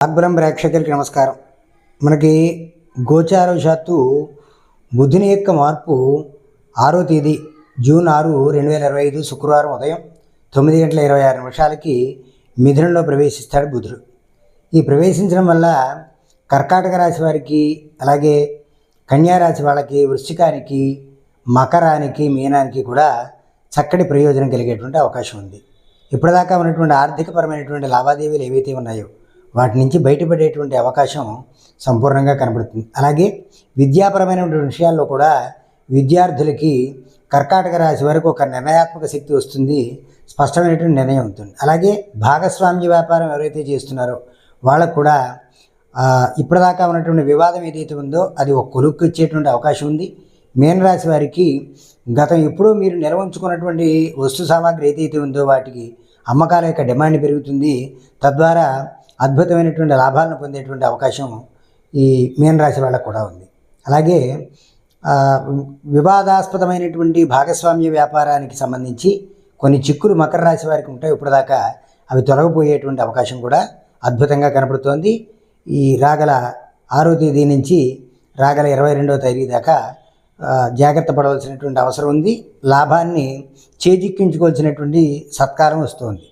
అక్బరం ప్రేక్షకులకి నమస్కారం. మనకి గోచారవశాత్తు బుధుని యొక్క మార్పు ఆరో తేదీ జూన్ ఆరు రెండు వేల ఇరవై ఐదు శుక్రవారం ఉదయం తొమ్మిది గంటల ఇరవై ఆరు నిమిషాలకి మిథునంలో ప్రవేశిస్తాడు బుధుడు. ఈ ప్రవేశించడం వల్ల కర్కాటక రాశి వారికి అలాగే కన్యా రాశి వాళ్ళకి వృశ్చికానికి మకరానికి మీనానికి కూడా చక్కటి ప్రయోజనం కలిగేటువంటి అవకాశం ఉంది. ఇప్పటిదాకా ఉన్నటువంటి ఆర్థికపరమైనటువంటి లావాదేవీలు ఏవైతే ఉన్నాయో వాటి నుంచి బయటపడేటువంటి అవకాశం సంపూర్ణంగా కనబడుతుంది. అలాగే విద్యాపరమైనటువంటి విషయాల్లో కూడా విద్యార్థులకి కర్కాటక రాశి వరకు ఒక నిర్ణయాత్మక శక్తి వస్తుంది స్పష్టమైనటువంటి నిర్ణయం ఉంటుంది. అలాగే భాగస్వామ్య వ్యాపారం ఎవరైతే చేస్తున్నారో వాళ్ళకు కూడా ఇప్పటిదాకా ఉన్నటువంటి వివాదం ఏదైతే ఉందో అది ఒక కొలుక్కు ఇచ్చేటువంటి అవకాశం ఉంది. మీనరాశి వారికి గతం ఎప్పుడూ మీరు నిల్వ ఉంచుకున్నటువంటి వస్తు సామాగ్రి ఏదైతే ఉందో వాటికి అమ్మకాల యొక్క డిమాండ్ పెరుగుతుంది. తద్వారా అద్భుతమైనటువంటి లాభాలను పొందేటువంటి అవకాశం ఈ మీనరాశి వాళ్ళకు కూడా ఉంది. అలాగే వివాదాస్పదమైనటువంటి భాగస్వామ్య వ్యాపారానికి సంబంధించి కొన్ని చిక్కులు మకర రాశి వారికి ఉంటాయి. ఇప్పటిదాకా అవి తొలగిపోయేటువంటి అవకాశం కూడా అద్భుతంగా కనపడుతోంది. ఈ రాగల ఆరో తేదీ నుంచి రాగల ఇరవై రెండవ తేదీ దాకా జాగ్రత్త పడవలసినటువంటి అవసరం ఉంది. లాభాన్ని చేజిక్కించుకోవాల్సినటువంటి సత్కారం వస్తుంది.